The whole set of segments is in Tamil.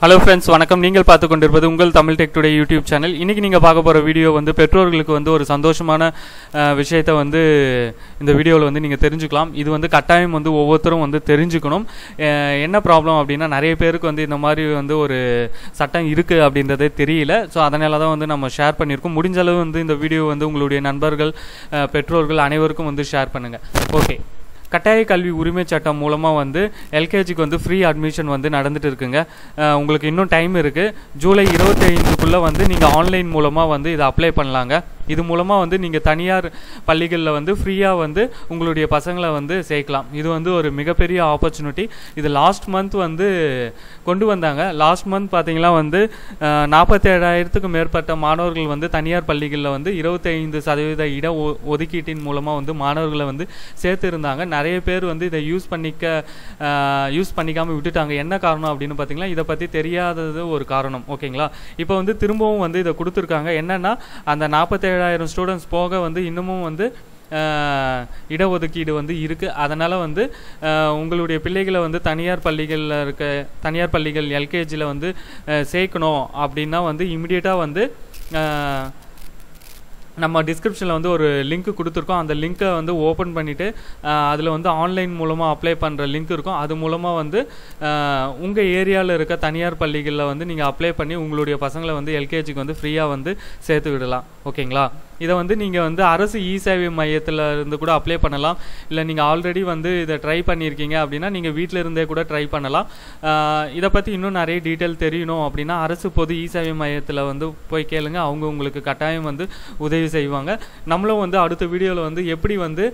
ஹலோ ஃப்ரெண்ட்ஸ் வணக்கம். நீங்கள் பார்த்து கொண்டிருப்பது உங்கள் Tamil tech today YouTube channel இன்றைக்கி நீங்கள் பார்க்க போகிற வீடியோ வந்து பெற்றோர்களுக்கு வந்து ஒரு சந்தோஷமான விஷயத்தை வந்து இந்த வீடியோவில் வந்து நீங்கள் தெரிஞ்சுக்கலாம். இது வந்து கட்டாயம் வந்து ஒவ்வொருத்தரும் வந்து தெரிஞ்சுக்கணும். என்ன ப்ராப்ளம் அப்படின்னா நிறைய பேருக்கு வந்து இந்த மாதிரி வந்து ஒரு சட்டம் இருக்குது அப்படின்றதே தெரியல. ஸோ அதனால தான் வந்து நம்ம ஷேர் பண்ணியிருக்கோம். முடிஞ்ச அளவு வந்து இந்த வீடியோ வந்து உங்களுடைய நண்பர்கள் பெற்றோர்கள் அனைவருக்கும் வந்து ஷேர் பண்ணுங்கள் ஓகே கட்டாய கல்வி உரிமை சட்டம் மூலமாக வந்து எல்கேஜிக்கு வந்து ஃப்ரீ அட்மிஷன் வந்து நடந்துட்டு இருக்குங்க. உங்களுக்கு இன்னும் டைம் இருக்குது ஜூலை இருபத்தைந்துக்குள்ளே வந்து நீங்கள் ஆன்லைன் மூலமாக வந்து இதை அப்ளை பண்ணலாங்க. இது மூலமாக வந்து நீங்கள் தனியார் பள்ளிகளில் வந்து ஃப்ரீயாக வந்து உங்களுடைய பசங்களை வந்து சேர்க்கலாம். இது வந்து ஒரு மிகப்பெரிய ஆப்பர்ச்சுனிட்டி இது லாஸ்ட் மந்த் வந்து கொண்டு வந்தாங்க. லாஸ்ட் மந்த் பார்த்தீங்கன்னா வந்து நாற்பத்தேழாயிரத்துக்கும் மேற்பட்ட மாணவர்கள் வந்து தனியார் பள்ளிகளில் வந்து இருபத்தைந்து சதவீத இட ஒ- ஒதுக்கீட்டின் மூலமாக வந்து மாணவர்களை வந்து சேர்த்துருந்தாங்க. நிறைய பேர் வந்து இதை யூஸ் பண்ணிக்க யூஸ் பண்ணிக்காமல் விட்டுட்டாங்க. என்ன காரணம் அப்படின்னு பார்த்தீங்கன்னா இதை பற்றி தெரியாதது ஒரு காரணம். ஓகேங்களா? இப்போ வந்து திரும்பவும் வந்து இதை கொடுத்துருக்காங்க. என்னென்னா அந்த நாற்பத்தேழு ஏழாயிரம் ஸ்டூடெண்ட்ஸ் போக வந்து இன்னமும் வந்து இடஒதுக்கீடு வந்து இருக்குது அதனால் வந்து உங்களுடைய பிள்ளைகளை வந்து தனியார் பள்ளிகளில் இருக்க தனியார் பள்ளிகள் எல்கேஜியில் வந்து சேர்க்கணும் அப்படின்னா வந்து இமிடியேட்டாக வந்து நம்ம டிஸ்கிரிப்ஷனில் வந்து ஒரு லிங்க் கொடுத்துருக்கோம். அந்த லிங்க்கை வந்து ஓப்பன் பண்ணிவிட்டு அதில் வந்து ஆன்லைன் மூலமாக அப்ளை பண்ணுற லிங்க் இருக்கும். அது மூலமாக வந்து உங்கள் ஏரியாவில் இருக்க தனியார் பள்ளிகளில் வந்து நீங்கள் அப்ளை பண்ணி உங்களுடைய பசங்களை வந்து எல்கேஜிக்கு வந்து ஃப்ரீயாக வந்து சேர்த்து விடலாம். ஓகேங்களா இதை வந்து நீங்கள் வந்து அரசு இ சேவை மையத்தில் இருந்து கூட அப்ளை பண்ணலாம். இல்லை நீங்கள் ஆல்ரெடி வந்து இதை ட்ரை பண்ணியிருக்கீங்க அப்படின்னா நீங்கள் வீட்டில் இருந்தே கூட ட்ரை பண்ணலாம். இதை பற்றி இன்னும் நிறைய டீட்டெயில் தெரியணும் அப்படின்னா அரசு பொது இ சேவை மையத்தில் வந்து போய் கேளுங்க. அவங்க உங்களுக்கு கட்டாயம் வந்து உதவி செய்வாங்க. நம்மளும் வந்து அடுத்த வீடியோவில் வந்து எப்படி வந்து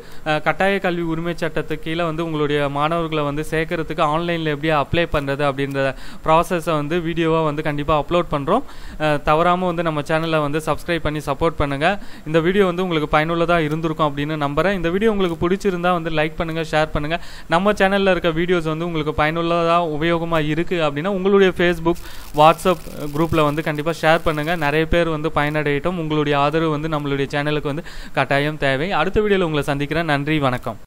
கட்டாய கல்வி உரிமை சட்டத்துக்கு கீழே வந்து உங்களுடைய மாணவர்களை வந்து சேர்க்கறதுக்கு ஆன்லைனில் எப்படி அப்ளை பண்ணுறது அப்படின்ற ப்ராசஸை வந்து வீடியோவாக வந்து கண்டிப்பாக அப்லோட் பண்ணுறோம் தவறாமல் வந்து நம்ம சேனலை வந்து சப்ஸ்கிரைப் பண்ணி சப்போர்ட் பண்ணுங்கள் இந்த வீடியோ வந்து உங்களுக்கு பயனுள்ளதாக இருந்திருக்கும் அப்படின்னு நம்புகிறேன் இந்த வீடியோ உங்களுக்கு பிடிச்சிருந்தா வந்து லைக் பண்ணுங்கள் ஷேர் பண்ணுங்கள் நம்ம சேனலில் இருக்க வீடியோஸ் வந்து உங்களுக்கு பயனுள்ளதாக உபயோகமாக இருக்குது அப்படின்னா உங்களுடைய ஃபேஸ்புக் வாட்ஸ்அப் குரூப்பில் வந்து கண்டிப்பாக ஷேர் பண்ணுங்கள் நிறைய பேர் வந்து பயனடையட்டும். உங்களுடைய ஆதரவு வந்து நம்மளுடைய சேனலுக்கு வந்து கட்டாயம் தேவை. அடுத்த வீடியோவில் உங்களை சந்திக்கிறேன். நன்றி வணக்கம்.